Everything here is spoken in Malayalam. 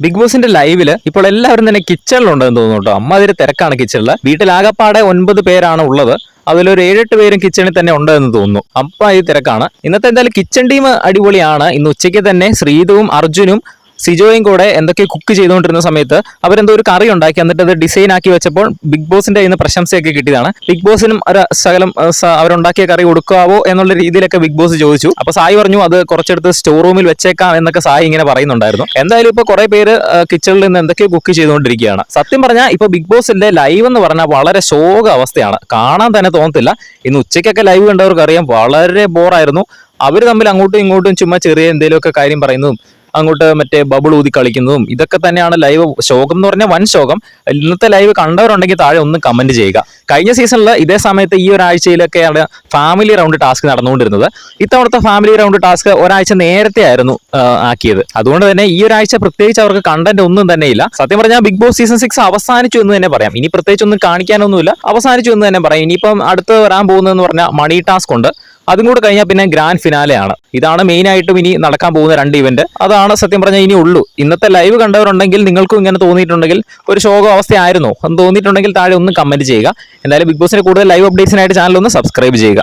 ബിഗ് ബോസിന്റെ ലൈവിൽ ഇപ്പോൾ എല്ലാവരും തന്നെ കിച്ചണിലുണ്ടെന്ന് തോന്നുന്നു കേട്ടോ. അമ്മ അതിൽ തിരക്കാണ് കിച്ചണിൽ വീട്ടിലാകപ്പാടെ ഒൻപത് പേരാണ് ഉള്ളത്. അതിലൊരു ഏഴെട്ട് പേരും കിച്ചണിൽ തന്നെ ഉണ്ട് എന്ന് തോന്നുന്നു. അപ്പം ഈ തിരക്കാണ്. ഇന്നത്തെ എന്തായാലും കിച്ചൺ ടീം അടിപൊളിയാണ്. ഇന്ന് ഉച്ചയ്ക്ക് തന്നെ ശ്രീതുവും അർജുനും സിജോയും കൂടെ എന്തൊക്കെ കുക്ക് ചെയ്തുകൊണ്ടിരുന്ന സമയത്ത് അവരെന്തോ ഒരു കറി ഉണ്ടാക്കി എന്നിട്ട് അത് ഡിസൈൻ ആക്കി വെച്ചപ്പോൾ ബിഗ് ബോസിന്റെ നിന്ന് പ്രശംസയൊക്കെ കിട്ടിയതാണ്. ബിഗ് ബോസിനും ഒരു ശകലം അവരുണ്ടാക്കിയ കറി കൊടുക്കാവോ എന്നുള്ള രീതിയിലൊക്കെ ബിഗ് ബോസ് ചോദിച്ചു. അപ്പൊ സായി പറഞ്ഞു അത് കുറച്ചെടുത്ത് സ്റ്റോർ റൂമിൽ വെച്ചേക്കാം എന്നൊക്കെ സായി ഇങ്ങനെ പറയുന്നുണ്ടായിരുന്നു. എന്തായാലും ഇപ്പൊ കുറെ പേര് കിച്ചണിൽ നിന്ന് എന്തൊക്കെയോ കുക്ക് ചെയ്തുകൊണ്ടിരിക്കുകയാണ്. സത്യം പറഞ്ഞാൽ ഇപ്പൊ ബിഗ് ബോസിന്റെ ലൈവ് എന്ന് പറഞ്ഞാൽ വളരെ ശോക അവസ്ഥയാണ്. കാണാൻ തന്നെ തോന്നത്തില്ല. ഇന്ന് ഉച്ചയ്ക്കൊക്കെ ലൈവ് കണ്ടവർക്ക് അറിയാം വളരെ ബോറായിരുന്നു അവർ തമ്മിൽ അങ്ങോട്ടും ഇങ്ങോട്ടും ചുമ്മാ ചെറിയ എന്തെങ്കിലുമൊക്കെ കാര്യം പറയുന്നതും അങ്ങോട്ട് മറ്റേ ബബിൾ ഊതി കളിക്കുന്നതും ഇതൊക്കെ തന്നെയാണ് ലൈവ് ശോകം എന്ന് പറഞ്ഞാൽ വൻ ശോകം. ഇന്നത്തെ ലൈവ് കണ്ടവരുണ്ടെങ്കിൽ താഴെ ഒന്ന് കമന്റ് ചെയ്യുക. കഴിഞ്ഞ സീസണിൽ ഇതേ സമയത്ത് ഈ ഒരാഴ്ചയിലൊക്കെയാണ് ഫാമിലി റൗണ്ട് ടാസ്ക് നടന്നുകൊണ്ടിരുന്നത്. ഇത്തവണത്തെ ഫാമിലി റൗണ്ട് ടാസ്ക് ഒരാഴ്ച നേരത്തെ ആയിരുന്നു ആക്കിയത്. അതുകൊണ്ട് തന്നെ ഈ ഒരാഴ്ച പ്രത്യേകിച്ച് അവർക്ക് കണ്ടന്റ് ഒന്നും തന്നെ ഇല്ല. സത്യം പറഞ്ഞാൽ ബിഗ് ബോസ് സീസൺ സിക്സ് അവസാനിച്ചു എന്ന് തന്നെ പറയാം. ഇനി പ്രത്യേകിച്ച് ഒന്നും കാണിക്കാനൊന്നുമില്ല. അവസാനിച്ചു എന്ന് തന്നെ പറയാം. ഇനിയിപ്പം അടുത്ത് വരാൻ പോകുന്നതെന്ന് പറഞ്ഞാൽ മണി ടാസ്ക് ഉണ്ട്. അതും കൂടെ കഴിഞ്ഞാൽ പിന്നെ ഗ്രാൻഡ് ഫിനാലെ ആണ്. ഇതാണ് മെയിൻ ആയിട്ടും ഇനി നടക്കാൻ പോകുന്ന രണ്ട് ഇവന്റ് അതാണ് സത്യം പറഞ്ഞാൽ ഇനി ഉള്ളൂ. ഇന്നത്തെ ലൈവ് കണ്ടവരുണ്ടെങ്കിൽ നിങ്ങൾക്കും ഇങ്ങനെ തോന്നിയിട്ടുണ്ടെങ്കിൽ ഒരു ശോക അവസ്ഥയായിരുന്നു. എന്ന് തോന്നിയിട്ടുണ്ടെങ്കിൽ താഴെ ഒന്ന് കമന്റ് ചെയ്യുക. എന്തായാലും ബിഗ് ബോസിന്റെ കൂടുതൽ ലൈവ് അപ്ഡേറ്റ്സിനായിട്ട് ചാനൽ ഒന്ന് സബ്സ്ക്രൈബ് ചെയ്യുക.